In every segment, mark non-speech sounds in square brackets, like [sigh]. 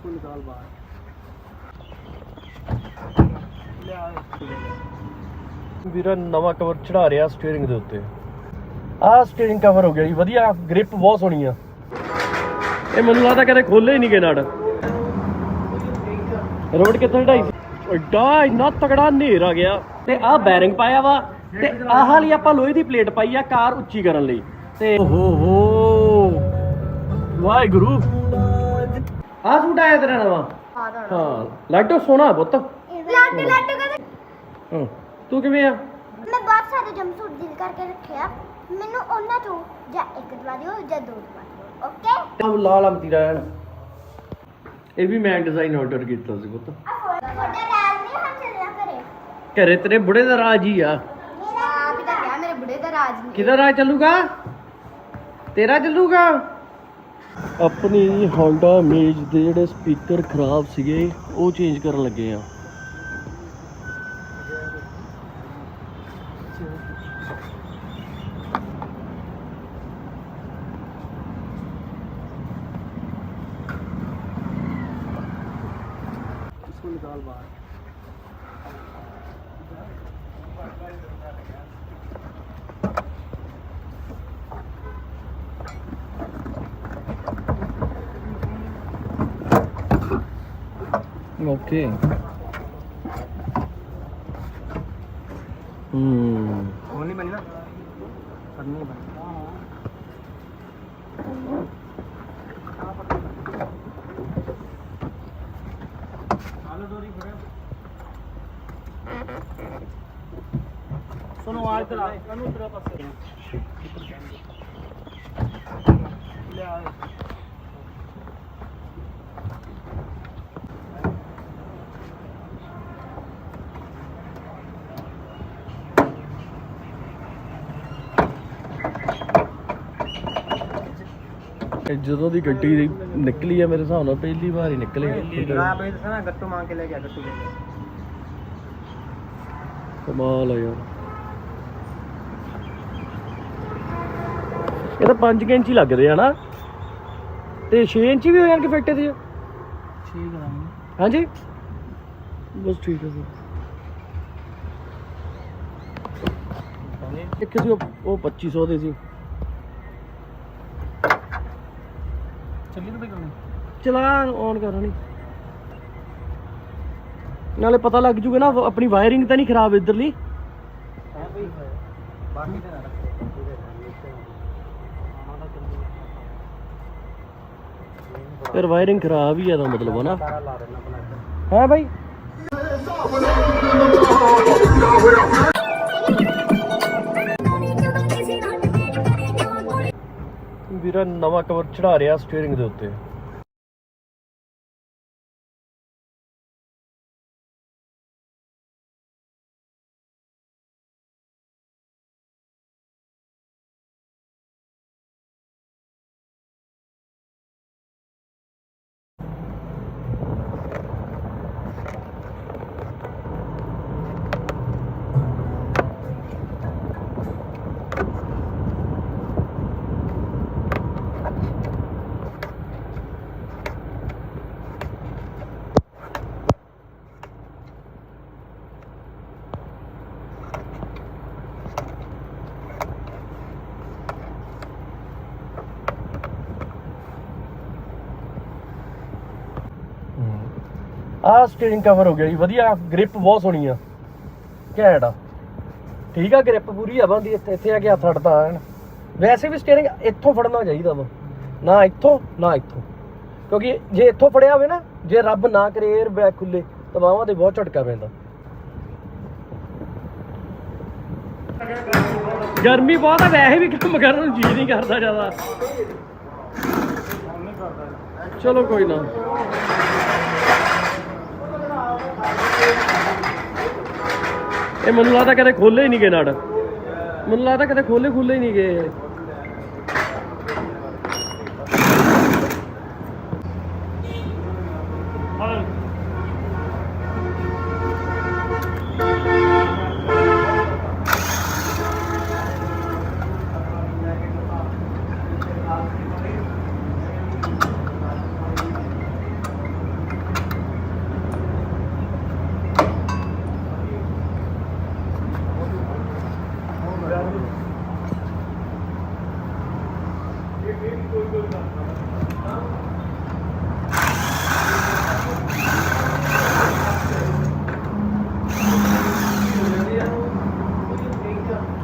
इसको निकाल बाहर ले आ ਵੀਰਾ ਨਵਾਂ ਕਵਰ ਚੜਾ ਰਿਹਾ ਸਟੀਅਰਿੰਗ ਦੇ ਉੱਤੇ ਆਹ ਸਟੀਅਰਿੰਗ ਕਵਰ ਹੋ ਗਿਆ ਜੀ ਵਧੀਆ ਗ੍ਰਿਪ ਬਹੁਤ ਸੋਹਣੀ ਆ ਇਹ ਮੈਨੂੰ ਲੱਗਦਾ ਕਦੇ ਖੋਲੇ ਹੀ ਨਹੀਂ ਗਏ ਨਾੜ ਰੋਡ ਕਿੱਥੇ ਢਾਈ ਸੀ ਐਡਾ ਇੰਨਾ ਤਗੜਾ ਹਨੇਰ ਆ ਗਿਆ ਤੇ ਆਹ ਬੈਰਿੰਗ ਪਾਇਆ ਵਾ ਤੇ ਆਹ ਲਈ ਆਪਾਂ ਲੋਹੇ ਦੀ ਪਲੇਟ ਪਾਈ ਆ ਕਾਰ ਉੱਚੀ ਕਰਨ ਲਈ ਤੇ ਓਹੋ ਹੋ ਵਾਹਿਗੁਰੂ ਆਹ ਸੂਟ ਆਇਆ ਤੇਰਾ ਨਵਾਂ ਹਾਂ ਲਾਟੋ ਸੋਹਣਾ ਪੁੱਤ। ਲੱਟ ਲੱਟ ਕਰ ਹਾਂ ਤੂੰ ਕਿਵੇਂ ਆ? ਮੈਂ ਬਹੁਤ ਸਾਰੇ ਜੰਪਸੂਟ ਦਿਲ ਕਰਕੇ ਰੱਖਿਆ। ਮੈਨੂੰ ਉਹਨਾਂ ਚੋਂ ਜਾਂ ਇੱਕ ਦਵਾ ਦਿਓ ਜਾਂ ਦੋ ਦਵਾ ਦਿਓ ਓਕੇ ਆਹ ਲਾਲ ਅਮਤੀ ਰਹਿਣ। ਇਹ ਵੀ ਮੈਂ ਡਿਜ਼ਾਈਨ ਆਰਡਰ ਕੀਤਾ ਸੀ ਪੁੱਤ। ਤੁਹਾਡਾ ਰਾਜ ਨਹੀਂ ਹਾਂ ਚੱਲਿਆ ਕਰੇ ਘਰੇ ਤੇਰੇ ਬੁੜੇ ਦਾ ਰਾਜ ਹੀ ਆ। ਮੇਰਾ ਹੀ ਤਾਂ ਕਿਹਾ ਮੇਰੇ ਬੁੜੇ ਦਾ ਰਾਜ ਨਹੀਂ। ਕਿਹਦਾ ਰਾਜ ਚੱਲੂਗਾ? ਤੇਰਾ ਚੱਲੂਗਾ? ਆਪਣੀ Honda Image ਦੇ ਜਿਹੜੇ ਸਪੀਕਰ ਖਰਾਬ ਸੀਗੇ ਉਹ ਚੇਂਜ ਕਰਨ ਲੱਗੇ ਆ इसको निकाल बाहर okay. Hmm. Only banana. Only banana. Sono altra. Non ultra passare. Le altre. ਇਹ ਜਦੋਂ ਦੀ ਗੱਡੀ ਨਿਕਲੀ ਆ ਮੇਰੇ ਹਿਸਾਬ ਨਾਲ ਪਹਿਲੀ ਵਾਰ ਹੀ ਨਿਕਲੀ मैं भाई ना गट्टू मांग के ले गया गट्टू ले गया ਕਮਾਲ ਆ ਯਾਰ ਇਹ ਤਾਂ 5 ਇੰਚ ਹੀ ਲੱਗਦੇ ਆ ਨਾ ਤੇ 6 ਇੰਚ ਵੀ ਹੋ ਜਾਣਗੇ ਫਿੱਟ ਦੇ ठीक है ਹਾਂਜੀ ਬਸ ਠੀਕ ਹੈ ਫਿਰ ਇੱਕ ਸੀ ਉਹ ਉਹ 2500 ਦੇ ਸੀ ਚਲਾ ਔਨ ਕਰਨੀ ਨਾਲੇ ਪਤਾ ਲੱਗ ਜੂਗਾ ਨਾ ਆਪਣੀ ਵਾਇਰਿੰਗ ਤਾਂ ਨਹੀਂ ਖਰਾਬ ਇਧਰਲੀ। ਹੈ ਫਿਰ ਵਾਇਰਿੰਗ ਖਰਾਬ ਹੀ ਆ ਦਾ ਮਤਲਬ ਹੈ ਨਾ। ਹੈ ਭਾਈ ਵੀਰਾ ਨਵਾਂ ਕਵਰ ਚੜਾ ਰਿਹਾ ਸਟੀਅਰਿੰਗ ਦੇ ਉੱਤੇ। ਆਹ ਸਟੀਅਰਿੰਗ ਕਵਰ ਹੋ ਗਿਆ ਜੀ, ਵਧੀਆ ਗ੍ਰਿਪ ਬਹੁਤ ਸੋਹਣੀ ਆ। ਘੈਂਟ ਆ। ਠੀਕ ਆ ਗ੍ਰਿਪ ਪੂਰੀ ਆ ਬੰਦੀ, ਇੱਥੇ ਆ ਕੇ ਹੱਥ ਅੜਦਾ ਐਨ। ਵੈਸੇ ਵੀ ਸਟੀਅਰਿੰਗ ਇੱਥੋਂ ਫੜਨਾ ਚਾਹੀਦਾ ਵਾ। ਨਾ ਇੱਥੋਂ ਨਾ ਇੱਥੋਂ। ਕਿਉਂਕਿ ਜੇ ਇੱਥੋਂ ਫੜਿਆ ਹੋਵੇ ਨਾ, ਜੇ ਰੱਬ ਨਾ ਕਰੇ 에ਅਰ ਬੈਗ ਖੁੱਲੇ ਤਾਂ ਬਾਹਾਂ ਤੇ ਬਹੁਤ ਝਟਕਾ ਪੈਂਦਾ। ਗਰਮੀ ਬਹੁਤ ਆ, ਵੈਸੇ ਵੀ ਕੰਮ ਕਰਨ ਨੂੰ ਜੀ ਨਹੀਂ ਕਰਦਾ ਜ਼ਿਆਦਾ। ਚਲੋ ਕੋਈ ਨਾ। ਇਹ ਮੈਨੂੰ ਲੱਗਦਾ ਕਦੇ ਖੋਲੇ ਹੀ ਨਹੀਂ ਗਏ ਨੜ। ਮੈਨੂੰ ਲੱਗਦਾ ਕਦੇ ਖੋਲੇ ਖੁੱਲੇ ਹੀ ਨਹੀਂ ਗਏ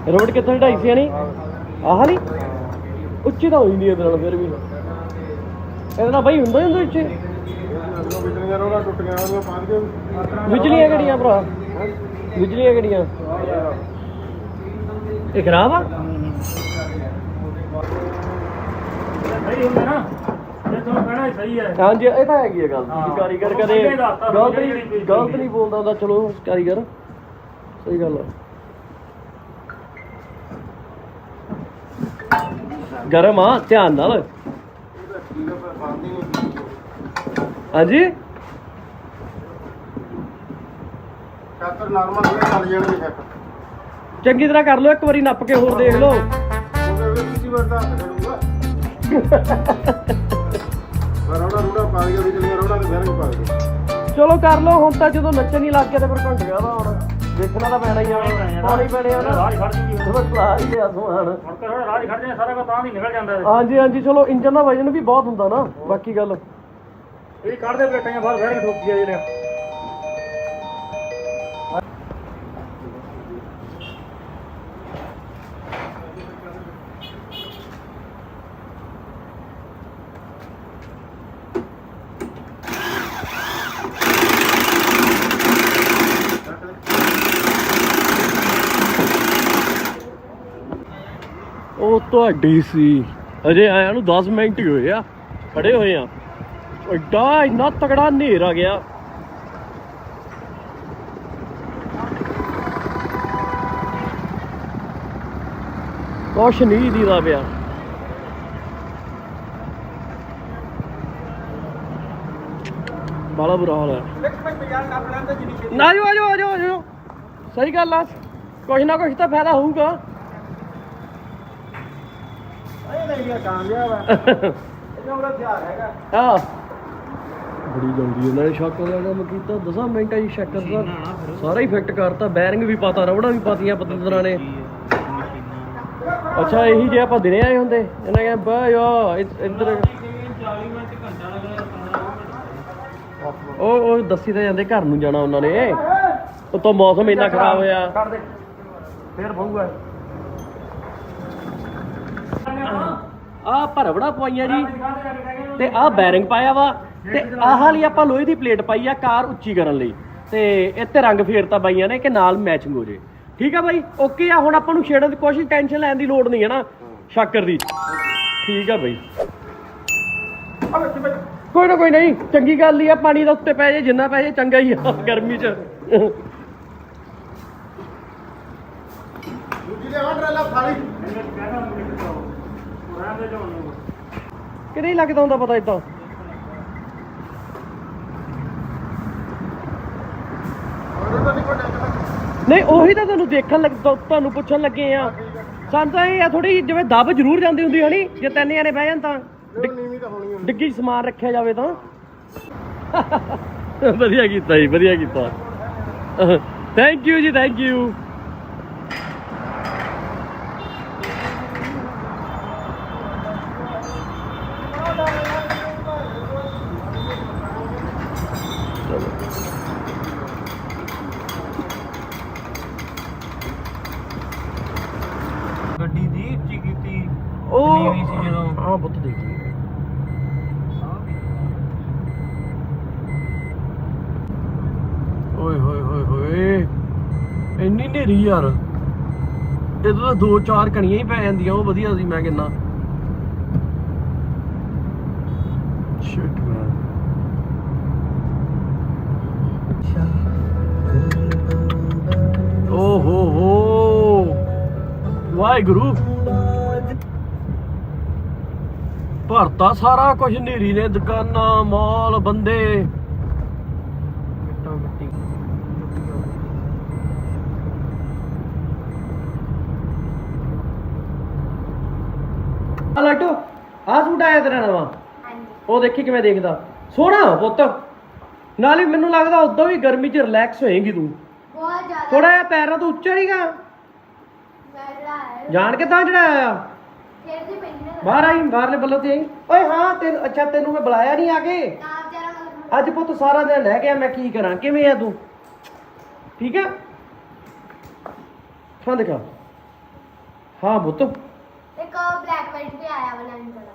ਰੋਡ ਕਿੱਥੋਂ ਢਾਈ ਸੀ ਨਹੀਂ ਆਹ ਨਹੀਂ ਉੱਚੀ ਤਾਂ ਹੋਈ ਨਹੀਂ ਇਹਦੇ ਨਾਲ ਫਿਰ ਵੀ। ਇਹਦੇ ਨਾਲ ਬਾਈ ਹੁੰਦਾ ਹੀ ਹੁੰਦਾ ਉੱਚੇ। ਬਿਜਲੀਆਂ ਰੋੜਾ ਕੇ ਕਿਹੜੀਆਂ ਭਰਾ? ਵਿਚਲੀਆਂ ਕਿਹੜੀਆਂ? ਇਹ ਖਰਾਬ ਆ? ਸਹੀ ਹੁੰਦਾ ਨਾ। ਜੇ ਤੁਹਾਨੂੰ ਕਹਿਣਾ ਸਹੀ ਹੈ। ਹਾਂਜੀ ਇਹ ਤਾਂ ਹੈਗੀ ਆ ਗੱਲ। ਹਾਂ। ਕਾਰੀਗਰ ਕਦੇ ਗਲਤ ਨਹੀਂ ਗਲਤ ਨਹੀਂ ਬੋਲਦਾ ਹੁੰਦਾ ਚਲੋ ਕਾਰੀਗਰ। ਸਹੀ ਗੱਲ ਆ। ਗਰਮ ਆ ਧਿਆਨ ਨਾਲ। ਹਾਂਜੀ? ਸ਼ਾਤਰ ਨਾਰਮਲ ਹੋਵੇ ਚੱਲ ਜਾਣਗੇ ਸ਼ੱਕ ਚੰਗੀ ਤਰ੍ਹਾਂ ਕਰ ਲਓ ਇੱਕ ਵਾਰੀ ਨੱਪ ਕੇ ਹੋਰ ਦੇਖ ਲਓ। ਉਹਦੇ ਵਿੱਚ ਕਿਸੇ ਵਾਰ ਤਾਂ ਹੱਥ ਖੜੂਗਾ। ਰੋੜਾ ਰੋੜਾ ਪਾ ਗਿਆ ਬਿਜਲੀਆਂ ਰੋੜਾ ਤੇ ਫਿਰ ਵੀ ਪਾ ਗਿਆ ਚਲੋ ਕਰ ਲਓ ਹੁਣ ਤਾਂ ਜਦੋਂ ਨੱਚਣ ਹੀ ਲੱਗ ਗਿਆ ਤੇ ਫਿਰ ਘੰਟ ਗਿਆ ਵਾ ਹੁਣ। ਦੇਖਣਾ ਤਾਂ ਪੈਣਾ ਹੀ ਆ। ਪਾਣੀ। ਪੈਣੇ ਆ ਨਾ। ਰਾਹ ਹੀ ਖੜ ਜੂਗੀ ਥੋੜਾ ਸਲਾਹ ਹੀ ਲਿਆ ਸਮਾਨ ਹੁਣ ਤਾਂ ਰਾਹ ਹੀ ਖੜ ਜਾਏ ਸਾਰਾ ਕੁਝ ਤਾਂ ਨਹੀਂ ਨਿਕਲ ਜਾਂਦਾ। ਹਾਂਜੀ ਹਾਂਜੀ ਚਲੋ ਇੰਜਨ ਦਾ ਵਜਨ ਵੀ ਬਹੁਤ ਹੁੰਦਾ ਨਾ। ਬਾਕੀ ਗੱਲ। ਇਹ ਕੱਢਦੇ ਪਲੇਟਾਂ ਬਾਹਰ ਫਿਰ ਠੋਕੀ ਆ ਜਿਹੜੇ ਉਹ ਸੀ। ਅਜੇ ਆਇਆ ਨੂੰ 10 ਮਿੰਟ ਹੀ ਹੋਏ ਆ, ਖੜੇ ਹੋਏ ਆ। ਐਡਾ ਇੰਨਾ ਤਕੜਾ ਹਨੇਰ ਆ ਗਿਆ। ਕੁਛ ਨਹੀਂ ਦੀਦਾ ਪਿਆ। ਬਾਲਾ ਬੁਰਾ ਹਾਲ ਹੈ ਨਾ ਜੋ ਆਜੋ ਆਜੋ ਆਜੋ ਸਹੀ ਗੱਲ ਆ। ਕੁਛ ਨਾ ਕੁਛ ਤਾਂ ਫਾਇਦਾ ਹੋਊਗਾ। ਕਾਮਯਾਬ ਉਹਦਾ ਹਥਿਆਰ ਹੈਗਾ। ਆ ਬੜੀ ਜਲਦੀ ਉਹਨਾਂ ਨੇ ਸ਼ੱਕ ਦਾ ਕੰਮ ਕੀਤਾ 10 ਮਿੰਟਾਂ 'ਚ ਸ਼ੱਕ ਦਾ ਸਾਰਾ। ਹੀ ਫਿੱਟ ਕਰਤਾ ਬੈਰਿੰਗ ਵੀ ਪਾਤਾ ਰਬੜਾਂ ਵੀ ਪਾਤੀਆਂ ਪਤੰਦਰਾਂ ਨੇ। ਅੱਛਾ ਇਹੀ ਜੇ ਆਪਾਂ ਦਿਨੇ ਆਏ ਹੁੰਦੇ ਇਹਨਾਂ ਕਹਿੰਦੇ ਬਾ ਯਾ ਇੱਧਰ ਉਹ ਉਹ ਦੱਸੀ ਤਾਂ ਜਾਂਦੇ ਘਰ ਨੂੰ ਜਾਣਾ ਉਹਨਾਂ ਨੇ। ਉਤੋਂ ਮੌਸਮ ਇੰਨਾ ਖਰਾਬ ਹੋਇਆ। ਫੇਰ ਬਹੂਗਾ। ਆ ਭਰਵੜਾ ਪਵਾਈਆਂ ਜੀ। ਤੇ ਆਹ ਬੈਰਿੰਗ ਪਾਇਆ ਵਾ। ਤੇ ਆਹ ਵਾਲੀ ਆਪਾਂ ਲੋਹੇ ਦੀ ਪਲੇਟ ਪਾਈ ਆ ਕਾਰ ਉੱਚੀ ਕਰਨ ਲਈ। ਤੇ ਇੱਥੇ ਰੰਗ ਫੇਰਤਾ ਬਾਈਆਂ ਨੇ ਕਿ ਨਾਲ ਮੈਚਿੰਗ ਹੋ ਜੇ। ਠੀਕ ਆ ਬਾਈ? ਓਕੇ ਆ ਹੁਣ ਆਪਾਂ ਨੂੰ ਛੇੜਨ ਦੀ ਕੋਸ਼ਿਸ਼ ਟੈਨਸ਼ਨ ਲੈਣ ਦੀ ਲੋੜ ਨਹੀਂ ਹੈ ਨਾ। ਸ਼ਾਕਰ ਦੀ ਠੀਕ ਆ ਬਾਈ। ਕੋਈ ਨਾ ਕੋਈ ਨਹੀਂ। ਚੰਗੀ ਗੱਲ ਹੀ ਆ ਪਾਣੀ ਦਾ ਉੱਤੇ ਪੈ ਜੇ ਜਿੰਨਾ ਪੈ ਜੇ ਚੰਗਾ ਹੀ ਆ ਗਰਮੀ 'ਚ। ਦੂਜੀ ਦੇ ਵੰਡ ਰਲਾ ਖਾਲੀ ਕਿ ਨਹੀਂ ਲੱਗਦਾ ਹੁੰਦਾ ਪਤਾ ਇਦਾਂ? ਨਹੀਂ ਕੋਈ ਟੈਨਸ਼ਨ ਨਹੀਂ ਉਹੀ ਤਾਂ ਤੁਹਾਨੂੰ ਦੇਖਣ ਲੱਗ ਤੁਹਾਨੂੰ ਪੁੱਛਣ ਲੱਗੇ ਆ। ਸਾਨੂੰ ਤਾਂ ਇਹ ਆ ਥੋੜੀ ਜਿਵੇਂ ਦਬ ਜ਼ਰੂਰ ਜਾਂਦੀ ਹੁੰਦੀ ਹਣੀ ਜੇ ਤਿੰਨ ਜਣੇ ਬਹਿ ਜਾਣ ਤਾਂ। ਡਿੱਗੀ ਸਮਾਨ ਰੱਖਿਆ ਜਾਵੇ ਤਾਂ। [laughs] ਵਧੀਆ ਕੀਤਾ ਜੀ ਵਧੀਆ ਕੀਤਾ। [laughs] ਥੈਂਕ ਯੂ ਜੀ ਥੈਂਕ ਯੂ ਗੱਡੀ ਦੀ ਉੱਚੀ ਕੀਤੀ ਉਹ ਨੀਵੀਂ ਸੀ ਜਦੋਂ। ਹਾਂ ਪੁੱਤ ਦੇਖ। ਓਏ ਹੋਏ ਹੋਏ ਹੋਏ। ਇੰਨੀ ਨੇਰੀ ਯਾਰ। ਇਹਦੋਂ ਤਾਂ ਦੋ ਚਾਰ ਕਣੀਆਂ ਹੀ ਪੈ ਜਾਂਦੀਆਂ ਉਹ ਵਧੀਆ ਸੀ ਮੈਂ ਕਿੰਨਾ ਸ਼ਿਟ ਮੈਨ ਓ ਹੋ ਹੋ। ਵਾਹਿਗੁਰੂ। ਭਰਤਾ ਸਾਰਾ ਕੁਝ ਨੇਰੀ ਨੇ ਦੁਕਾਨਾਂ ਮਾਲ ਬੰਦੇ। ਆ ਲੱਟੂ ਆ ਸੂਟ ਆਇਆ ਤੇਰਾ ਨਵਾਂ। ਹਾਂਜੀ। ਉਹ ਦੇਖੀ ਕਿਵੇਂ ਦੇਖਦਾ। ਸੋਹਣਾ ਪੁੱਤ। ਨਾਲੇ ਮੈਨੂੰ ਲੱਗਦਾ ਉਦੋਂ ਵੀ ਗਰਮੀ 'ਚ ਰਿਲੈਕਸ ਹੋਏਗੀ ਤੂੰ। ਬਹੁਤ ਜ਼ਿਆਦਾ। ਥੋੜਾ ਜਿਹਾ ਪੈਰਾਂ ਤੋਂ ਉੱਚਾ ਨਹੀਂਗਾ ਹੈ ਜਾਣ ਕੇ ਤਾਂ ਚੜਾਇਆ ਆ। ਫਿਰ ਬਾਹਰ ਆਈ ਬਾਹਰਲੇ ਬੱਲੋਂ ਤੇ ਆਈ। ਓਏ ਹਾਂ ਤੈਨੂੰ ਅੱਛਾ ਤੈਨੂੰ ਮੈਂ ਬੁਲਾਇਆ ਨਹੀਂ ਆ ਕੇ। ਮਤਲਬ ਅੱਜ ਪੁੱਤ ਸਾਰਾ ਦਿਨ ਰਹਿ ਗਿਆ ਮੈਂ ਕੀ ਕਰਾਂ? ਕਿਵੇਂ ਆ ਤੂੰ? ਠੀਕ ਆ? ਹਾਂ ਦਿਖਾ। ਹਾਂ ਪੁੱਤ। ਇੱਕ ਬਲੈਕ ਵਾਈਟ ਵੀ ਆਇਆ ਵਾ ਲੈਣ ਵਾਲਾ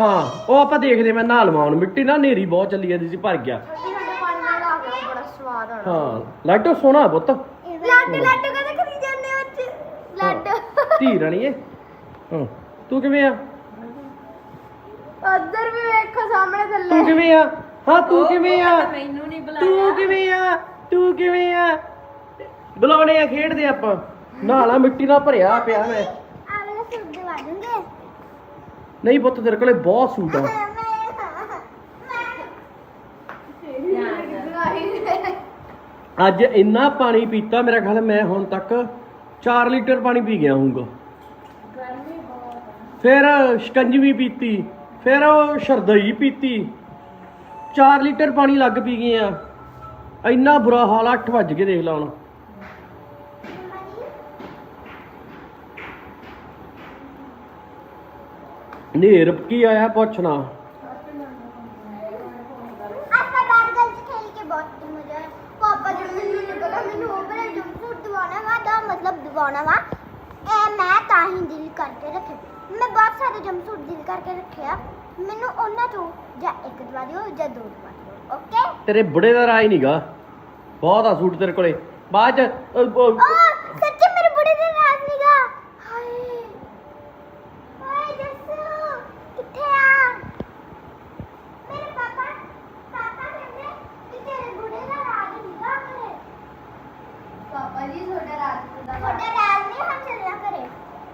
ਹਾਂ ਉਹ ਆਪਾਂ ਦੇਖਦੇ ਮੈਂ ਨਹਾ ਲਵਾਉਣ ਮਿੱਟੀ ਨਾ ਨੇਰੀ ਬਹੁਤ ਚੱਲੀ ਜਾਂਦੀ ਸੀ ਭਰ ਗਿਆ। ਠੰਡੇ ਠੰਡੇ ਪਾਣੀ ਨਾਲ ਲਾ ਕੇ ਬੜਾ ਸਵਾਦ ਆਣਾ ਹਾਂ ਲਾਟੋ ਸੋਹਣਾ ਪੁੱਤ। ਲੱਡੂ ਲੱਡੂ ਕਦੇ ਖਰੀ ਜਾਂਦੇ ਵਿੱਚ ਲੱਡੂ ਧੀ ਰਣੀਏ ਹਾਂ। ਤੂੰ ਕਿਵੇਂ ਆ? ਉਧਰ ਵੀ ਵੇਖੋ ਸਾਹਮਣੇ ਥੱਲੇ। ਤੂੰ ਕਿਵੇਂ ਆ? ਹਾਂ ਤੂੰ ਕਿਵੇਂ ਆ? ਮੈਨੂੰ ਨਹੀਂ ਤੂੰ ਕਿਵੇਂ ਆ? ਤੂੰ ਕਿਵੇਂ ਆ? ਬੁਲਾਉਣੇ ਆ ਖੇਡਦੇ ਆਪਾਂ। ਨਾਲਾ ਮਿੱਟੀ ਨਾਲ ਭਰਿਆ ਪਿਆ ਮੈਂ। ਨਹੀਂ ਪੁੱਤ ਤੇਰੇ ਕੋਲੇ ਬਹੁਤ ਸੂਟ ਆ। ਅੱਜ ਇੰਨਾ ਪਾਣੀ ਪੀਤਾ ਮੇਰਾ ਖਿਆਲ ਮੈਂ ਹੁਣ ਤੱਕ 4 ਲੀਟਰ ਪਾਣੀ ਪੀ ਗਿਆ ਹੂੰਗਾ ਫਿਰ ਸ਼ਿਕੰਜਵੀ ਪੀਤੀ, ਫਿਰ ਉਹ ਸ਼ਰਦਈ ਪੀਤੀ। 4 ਲੀਟਰ ਪਾਣੀ ਲੱਗ ਪੀ ਗਏ ਆ। ਇੰਨਾ ਬੁਰਾ ਹਾਲ 8 ਵੱਜ ਕੇ ਦੇਖ ਲਾ ਹੁਣ। ਨੇਰ ਕੀ ਆਇਆ ਪੁੱਛਣਾ? ਆਪਾਂ ਬਾਹਰ ਚ ਖੇਲ ਕੇ ਬਹੁਤ ਮਜ਼ਾ ਆਇਆ। ਪਾਪਾ ਜੀ ਮੈਨੂੰ ਨਹੀਂ ਮੈਨੂੰ ਉਹ ਜੰਪ ਸੂਟ ਦਿਵਾਉਣਾ ਵਾ ਦਾ ਮਤਲਬ ਦਿਵਾਉਣਾ ਵਾ। ਇਹ ਮੈਂ ਤਾਂ ਹੀ ਦਿਲ ਕਰਕੇ ਰੱਖੇ ਮੈਂ ਬਹੁਤ ਸਾਰੇ ਜੰਪ ਸੂਟ ਦਿਲ ਕਰਕੇ ਰੱਖਿਆ ਮੈਨੂੰ ਉਹਨਾਂ ਚੋਂ ਜਾਂ ਇੱਕ ਦਵਾ ਦਿਓ ਜਾਂ ਦੋ ਦਵਾ ਦਿਓ ਓਕੇ ਤੇਰੇ ਬੁੜੇ ਦਾ ਰਾਜ ਨਹੀਂਗਾ ਬਹੁਤ ਆ ਸੂਟ ਤੇਰੇ ਕੋਲੇ। ਬਾਅਦ ਚ ਅ, ਅ, ਓ ਸੱਚੀ ਮੇਰੇ ਬੁੜੇ ਦੇ ਰਾਜ ਨੀਗਾ ਹਾਏ ਹਾਏ ਜੱਸੂ ਕਿੱਥੇ ਆ ਮੇਰੇ ਪਾਪਾ ਪਾਪਾ ਕਹਿੰਦੇ ਕਿ ਤੇਰੇ ਬੁੜੇ ਦਾ ਰਾਜ ਨੀਗਾ ਘਰੇ ਪਾਪਾ ਜੀ ਤੁਹਾਡਾ ਰਾਜ ਦਾ ਤੁਹਾਡਾ ਰਾਜ ਨਹੀਂ ਹਮ ਚੱਲਿਆ ਘਰੇ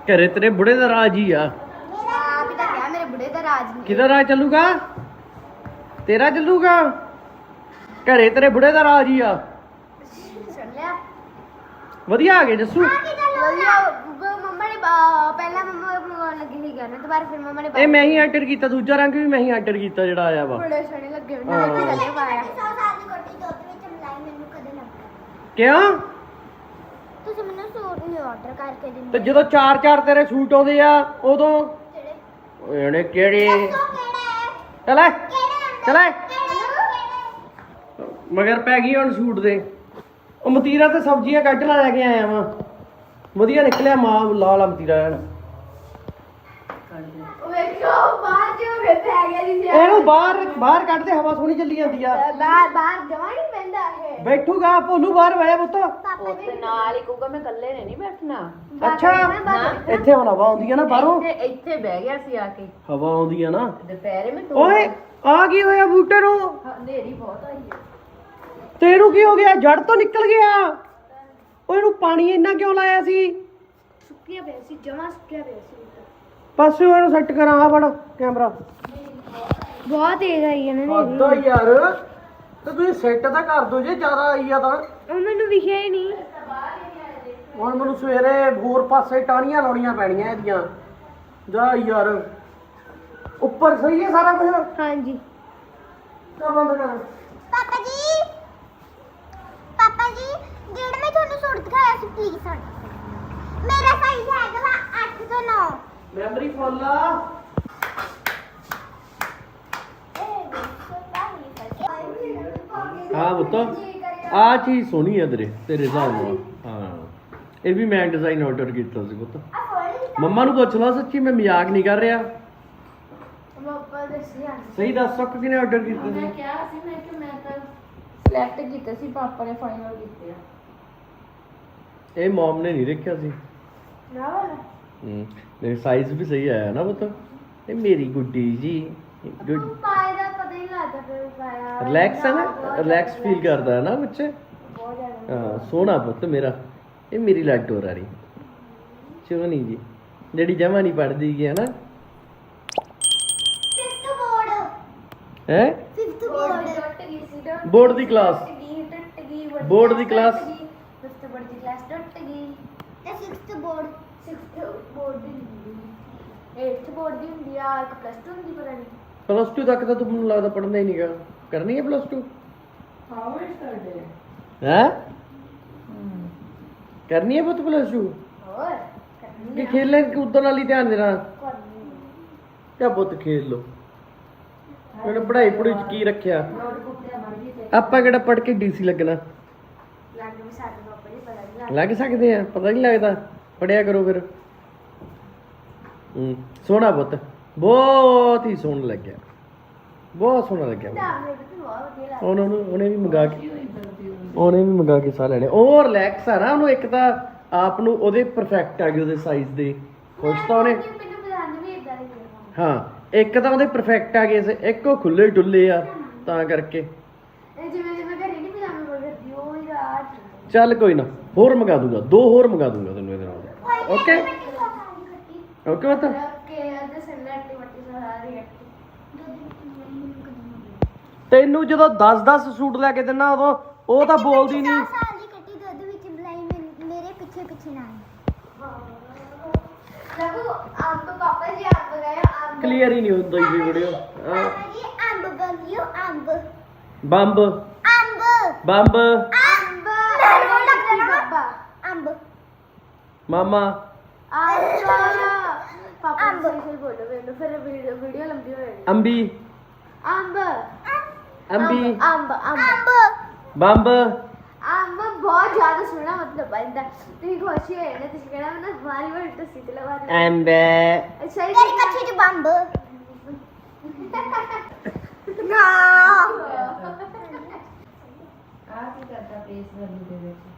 ਘਰੇ ਤੇਰੇ ਬੁੜੇ ਦਾ ਰਾਜ ਹੀ ਆ। ਆਪ ਹੀ ਤਾਂ ਕਿਹਾ ਮੇਰੇ ਬੁੜੇ ਦਾ ਰਾਜ ਨਹੀਂ। ਕਿਹਦਾ ਰਾਜ ਚੱਲੂਗਾ? ਤੇਰਾ ਚੱਲੂਗਾ? ਘਰੇ ਤੇਰੇ ਬੁੜੇ ਦਾ ਰਾਜ ਹੀ ਆ। ਚੱਲਿਆ ਵਧੀਆ ਆ ਗਏ ਜੱਸੂ। ਆ ਕੀ ਗੱਲ ਹੋ ਗਈ ਮੰਮਾ ਨੇ ਬਾ- ਪਹਿਲਾਂ ਮੰਮਾ ਬਣਾਉਣ ਲੱਗੀ ਸੀ ਕਰਨ ਦੁਬਾਰਾ ਫਿਰ ਮੰਮਾ ਨੇ ਇਹ ਮੈਂ ਹੀ ਆਰਡਰ ਕੀਤਾ ਦੂਜਾ ਰੰਗ ਵੀ ਮੈਂ ਹੀ ਆਰਡਰ ਕੀਤਾ ਜਿਹੜਾ ਆਇਆ ਵਾ। ਬੜੇ ਸੋਹਣੇ ਲੱਗੇ ਹਾਂ। ਨਾਲ ਕੀ ਚੱਲੇ ਪਾਇਆ। 100 ਸਾਲ ਦੀ ਕੋਟੀ ਦੁੱਧ ਵਿੱਚ ਮਲਾਈ ਮੈਨੂੰ ਕਦੇ ਨਾ। ਕਿਉਂ? ਆਰਡਰ ਕਰਕੇ ਤੇ ਦਿੰਦੇ ਜਦੋਂ ਚਾਰ ਚਾਰ ਤੇਰੇ ਸੂਟ ਆਉਂਦੇ ਆ ਉਦੋਂ? ਜਿਹੜੇ? ਇਹਨੇ ਕਿਹੜੇ? ਦੱਸੋ ਕਿਹੜਾ ਹੈ? ਚਲੇ। ਕਿਹੜੇ ਅੰਦਰ ਚਲੇ। ਕਿਹੜੇ? ਮਗਰ ਪੈ ਗਈ ਹੁਣ ਸੂਟ ਦੇ। ਉਹ ਮਤੀਰਾ ਤੇ ਸਬਜ਼ੀਆਂ ਕੱਢ ਲਾ ਲੈ ਕੇ ਆਇਆ ਵਾਂ। ਵਧੀਆ ਨਿਕਲਿਆ ਮਾਂ ਲਾਲ ਆ ਮਤੀਰਾ ਐਨ ਵੇਖੋ ਬਾਹਰ ਜੋ ਵੇ ਪੈ ਗਿਆ ਜੀ ਇਹਨੂੰ ਬਾਹਰ ਬਾਹਰ ਕੱਢ ਦੇ ਹਵਾ ਸੋਹਣੀ ਚੱਲੀ ਜਾਂਦੀ ਆ। ਬਾਹਰ ਬਾਹਰ ਇਹ ਬੈਠੂਗਾ ਭੋਲੂ ਬਾਹਰ ਬਹਿ ਪੁੱਤ। ਉੱਥੇ ਨਾਲ ਹੀ ਕਹੂਗਾ ਮੈਂ ਇਕੱਲੇ ਨੇ ਨਹੀਂ ਬੈਠਣਾ। ਅੱਛਾ ਇੱਥੇ ਹੁਣ ਹਵਾ ਆਉਂਦੀ ਆ ਨਾ ਬਾਹਰੋਂ? ਇੱਥੇ ਇੱਥੇ ਬਹਿ ਗਿਆ ਸੀ ਆ ਕੇ। ਹਵਾ ਆਉਂਦੀ ਆ ਨਾ। ਦੁਪਹਿਰੇ ਮੈਂ ਓਏ ਆ ਕੀ ਹੋਇਆ ਬੂਟੇ ਨੂੰ? ਹਨੇਰੀ ਬਹੁਤ ਆਈ ਹੈ ਤੇਰੂ ਕੀ ਹੋ ਗਿਆ? ਜੜ ਤੋਂ ਨਿਕਲ ਗਿਆ। ਓਏ ਇਹਨੂੰ ਪਾਣੀ ਇੰਨਾ ਕਿਉਂ ਲਾਇਆ ਸੀ? ਸੁੱਕਿਆ ਪਿਆ ਸੀ ਜਮਾ ਸੁੱਕਿਆ ਪਿਆ ਸੀ ਪਾਸੇ ਇਹਨੂੰ ਸੈੱਟ ਕਰਾਂ ਆ ਫੜ ਕੈਮਰਾ। ਬਹੁਤ ਤੇਜ਼ ਆਈ ਇਹਨਾਂ। ਅੱਧਾ ਯਾਰ। ਤੇ ਤੁਸੀਂ ਸੈੱਟ ਤਾਂ ਕਰ ਦੋ ਜੇ ਜ਼ਿਆਦਾ ਆਈ ਆ ਤਾਂ। ਉਹ ਮੈਨੂੰ ਵਿਖਿਆ ਹੀ ਨਹੀਂ। ਹੁਣ ਮੈਨੂੰ ਸਵੇਰੇ ਹੋਰ ਪਾਸੇ ਟਾਣੀਆਂ ਲਾਉਣੀਆਂ ਪੈਣੀਆਂ ਇਹਦੀਆਂ। ਜਾ ਯਾਰ ਉੱਪਰ ਸਹੀ ਹੈ ਸਾਰਾ ਕੁਝ ਹਾਂਜੀ। ਕਰ ਬੰਦ ਕਰ। ਪਾਪਾ ਜੀ ਪਾਪਾ ਜੀ ਜਿਹੜਾ ਮੈਂ ਤੁਹਾਨੂੰ ਸੂਟ ਦਿਖਾਇਆ ਸੀ ਪਲੀਜ਼ ਸੜ ਮੇਰਾ ਸਾਈਜ਼ ਹੈਗਾ ਵਾ 8 ਤੋਂ 9 ਮੈਮਰੀ ਫੁੱਲ ਆ। ਹਾਂ ਪੁੱਤ। ਆ ਚੀਜ਼ ਸੋਹਣੀ ਆ ਤੇਰੇ ਤੇਰੇ ਹਿਸਾਬ ਨਾਲ। ਹਾਂ। ਇਹ ਵੀ ਮੈਂ ਡਿਜ਼ਾਈਨ ਆਰਡਰ ਕੀਤਾ ਸੀ ਪੁੱਤ। ਮੰਮਾ ਨੂੰ ਪੁੱਛ ਲਾ ਸੱਚੀ ਮੈਂ ਮਜ਼ਾਕ ਨਹੀਂ ਕਰ ਰਿਹਾ। ਪਾਪਾ ਦੱਸਿਆ ਸਹੀ ਦੱਸ ਸਕ ਕਿਨੇ ਆਰਡਰ ਕੀਤਾ ਸੀ? ਕਿਹਾ ਸੀ ਮੈਂ ਕਿ ਮੈਂ ਤਾਂ ਸਿਲੈਕਟ ਕੀਤਾ ਸੀ ਪਾਪਾ ਨੇ ਫਾਈਨਲ ਕੀਤੇ ਆ। ਇਹ ਮਮ ਨੇ ਨਹੀਂ ਦੇਖਿਆ ਸੀ। ਨਾ ਹੂੰ। ਮੇਰੇ ਸਾਈਜ਼ ਵੀ ਸਹੀ ਆਇਆ ਨਾ ਪੁੱਤ। ਇਹ ਮੇਰੀ ਗੁੱਡੀ ਜੀ। ਗੁੱਡ ਰਿਲੈਕਸ ਹੈ ਨਾ? ਰਿਲੈਕਸ ਫੀਲ ਕਰਦਾ ਹੈ ਨਾ ਬੱਚੇ? ਬਹੁਤ ਜ਼ਿਆਦਾ ਹਾਂ ਸੋਹਣਾ ਪੁੱਤ ਮੇਰਾ। ਇਹ ਮੇਰੀ ਲਾਡੋ ਰਾਣੀ ਚੋਨੀ ਜੀ। ਜਿਹੜੀ ਜਮਾ ਨਹੀਂ ਪੜਦੀ ਗਿਆ ਨਾ। ਫਿਫਥ ਬੋਰਡ ਹੈ? ਫਿਫਥ ਬੋਰਡ ਟੁੱਟ ਗਈ ਸੀ ਡਟ ਬੋਰਡ ਦੀ ਕਲਾਸ ਗਈ ਟੁੱਟ ਗਈ ਬੋਰਡ ਦੀ ਕਲਾਸ ਫਿਫਥ ਬੋਰਡ ਦੀ ਕਲਾਸ ਟੁੱਟ ਗਈ। ਤੇ ਸਿਕਸਥ ਬੋਰਡ ਸਿਕਸਥ ਬੋਰਡ ਦੀ ਹੁੰਦੀ। ਏਟਥ ਬੋਰਡ ਦੀ ਹੁੰਦੀ ਆ। ਇੱਕ ਪਲੱਸ 2 ਹੁੰਦੀ ਪਤਾ ਨਹੀਂ ਪਲੱਸ 2 ਤੱਕ ਤਾਂ ਤੂੰ ਮੈਨੂੰ ਲੱਗਦਾ ਪੜਨਾ ਹੀ ਨਹੀਂਗਾ। ਕਰਨੀ ਹੈ ਪਲੱਸ 2 ਹਾਂ ਉਹ ਕਰਦੇ ਹੈ? ਕਰਨੀ ਹੈ ਪੁੱਤ ਪਲੱਸ 2 ਹੋਰ ਕਰਨੀ ਕਿ ਖੇਲਣ ਕੂਦਣ ਵਾਲੀ ਧਿਆਨ ਦੇਣਾ? ਕਰਨੀ ਕਿਆ ਪੁੱਤ ਖੇਲ ਲੋ ਉਹਨੇ ਪੜ੍ਹਾਈ ਪੜ੍ਹਾਈ ਚ ਕੀ ਰੱਖਿਆ? ਆਪਾਂ ਕਿਹੜਾ ਪੜ੍ਹ ਕੇ ਡੀਸੀ ਲੱਗਣਾ? ਲੱਗ ਸਕਦੇ ਆ ਪਤਾ ਨਹੀਂ ਲੱਗਦਾ। ਪੜਿਆ ਕਰੋ ਫਿਰ। ਹੂੰ ਸੋਹਣਾ ਪੁੱਤ। ਬਹੁਤ ਹੀ ਸੋਹਣਾ ਲੱਗਿਆ। ਬਹੁਤ ਸੋਹਣਾ ਲੱਗਿਆ ਉਹਨਾਂ ਨੂੰ ਉਹਨੇ ਵੀ ਮੰਗਾ ਕੇ ਉਹਨੇ ਵੀ ਮੰਗਾ ਕੇ ਸਾਹ ਲੈਣੇ। ਉਹ ਰਿਲੈਕਸ ਆ ਨਾ ਉਹਨੂੰ ਇੱਕ ਤਾਂ ਆਪ ਨੂੰ ਉਹਦੇ ਪਰਫੈਕਟ ਆ ਗਏ ਉਹਦੇ ਸਾਈਜ਼ ਦੇ। ਖੁਸ਼ ਤਾਂ ਉਹਨੇ ਹਾਂ ਇੱਕ ਤਾਂ ਉਹਦੇ ਪਰਫੈਕਟ ਆ ਗਏ ਸੀ ਇੱਕ ਉਹ ਖੁੱਲੇ ਡੁੱਲੇ ਆ ਤਾਂ ਕਰਕੇ। ਚੱਲ ਕੋਈ ਨਾ ਹੋਰ ਮੰਗਾ ਦੂੰਗਾ ਦੋ ਹੋਰ ਮੰਗਾ ਦੂੰਗਾ ਤੈਨੂੰ ਇਹਦੇ ਨਾਲ। ਓਕੇ ਓਕੇ ਮਤ ਕੇ ਅੱਜ ਸੈਲਡ ਮੱਟੀ ਸਾਰੀ ਤੈਨੂੰ ਜਦੋਂ 10-10 ਸੂਟ ਲੈ ਕੇ ਦਿੰਨਾ ਉਦੋਂ ਉਹ ਤਾਂ ਬੋਲਦੀ ਨਹੀਂ ਸਾਲ ਦੀ ਕੱਟੀ ਦੁੱਧ ਵਿੱਚ ਮਲਾਈ ਮੇਰੇ- ਮੇਰੇ ਪਿੱਛੇ ਪਿੱਛੇ ਨਾ ਰਘੂ ਆਪ ਤੋਂ ਪਾਪਾ ਜੀ ਆਪ ਗਏ ਆਪ ਕਲੀਅਰ ਹੀ ਨਹੀਂ ਹੁੰਦਾ ਇਹ ਵੀਡੀਓ। ਪਾਪਾ ਜੀ ਅੰਬ ਬੰਦਿਓ ਅੰਬ। ਬੰਬ। ਅੰਬ। ਬੰਬ। ਅੰਬ। ਮੈਨੂੰ ਲੱਗਦਾ ਨਾ ਪਾਪਾ ਅੰਬ। ਮਾਮਾ। ਅੱਛਾ ਪਾਪਾ ਸਹੀ ਸਹੀ ਬੋਲੋ ਮੈਨੂੰ ਫਿਰ ਵੀਡੀਓ ਵੀਡੀਓ ਲੰਬੀ ਹੋ ਜਾਣੀ ਅੰਬੀ। ਅੰਬ। ਅੰਬੀ। ਅੰਬ ਅੰਬ ਬੰਬ। ਅੰਬ ਬਹੁਤ ਜ਼ਿਆਦਾ ਸੋਹਣਾ ਮਤਲਬ ਆਂਦਾ ਤੁਸੀਂ ਖੁਸ਼ ਹੋਏ ਨਾ ਤੁਸੀਂ ਕਹਿਣਾ ਮੈਂ ਵਾਰੀ ਵਾਰੀ ਤਾਂ ਸਿੱਧ ਲਵਾ ਦੇ ਐਂਬੇ ਅੱਛਾ ਇਹ ਤੇਰੀ ਕੱਚੀ ਚ ਬੰਬ। ਨਾ। ਆ ਕੀ ਕਰਦਾ ਪਲੇਸ ਵੈਲਿਊ ਦੇ ਵਿੱਚ?